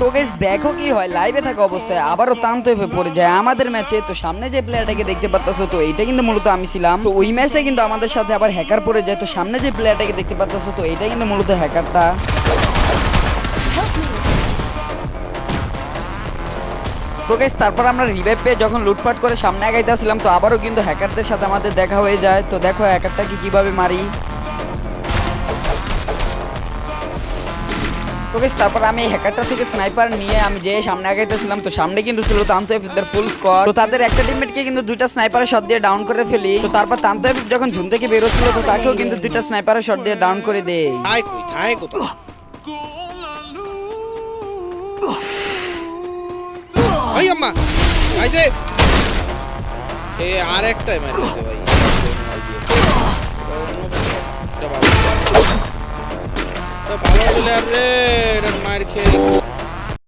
তো দেখো কি হয় লাইভে থাকা অবস্থায় আবারও তান্ত হয়ে পড়ে যায় আমাদের ম্যাচে তো সামনে যে প্লেয়ারটাকে দেখতে পাচ্ছ তো এইটা কিন্তু মূলত আমি ছিলাম। তো ওই ম্যাচটা কিন্তু আমাদের সাথে আবার হ্যাকার পড়ে যায়। তো সামনে যে প্লেয়ারটাকে দেখতে পাচ্ছ তো এইটা কিন্তু মূলত হ্যাকারটা তো গাইস তারপর আমরা রিভাইভ পেয়ে যখন লুটপাট করে সামনে আগাইতেছিলাম তো আবারও কিন্তু হ্যাকারদের সাথে আমাদের দেখা হয়ে যায়। তো দেখো হ্যাকারটাকে কীভাবে মারি। তো তারপর আমি হ্যাকারটা থেকে স্নাইপার নিয়ে আমি যে সামনে আগাইতেছিলাম, তো সামনে কিন্তু ছিল তান্ত এফদের ফুল স্কোয়াড তো তাদের একটা টিমমেটকে কিন্তু দুইটা স্নাইপারের শট দিয়ে ডাউন করে ফেলি। তো তারপর তান্ত এফ যখন ঝুম থেকে বেরোচ্ছিল তো তাকেও কিন্তু দুইটা স্নাইপারের শট দিয়ে ডাউন করে দেয় ভাই আম্মা এ মারিছে ভাই। ভালো প্লেয়ার রে এটা মার খেয়ে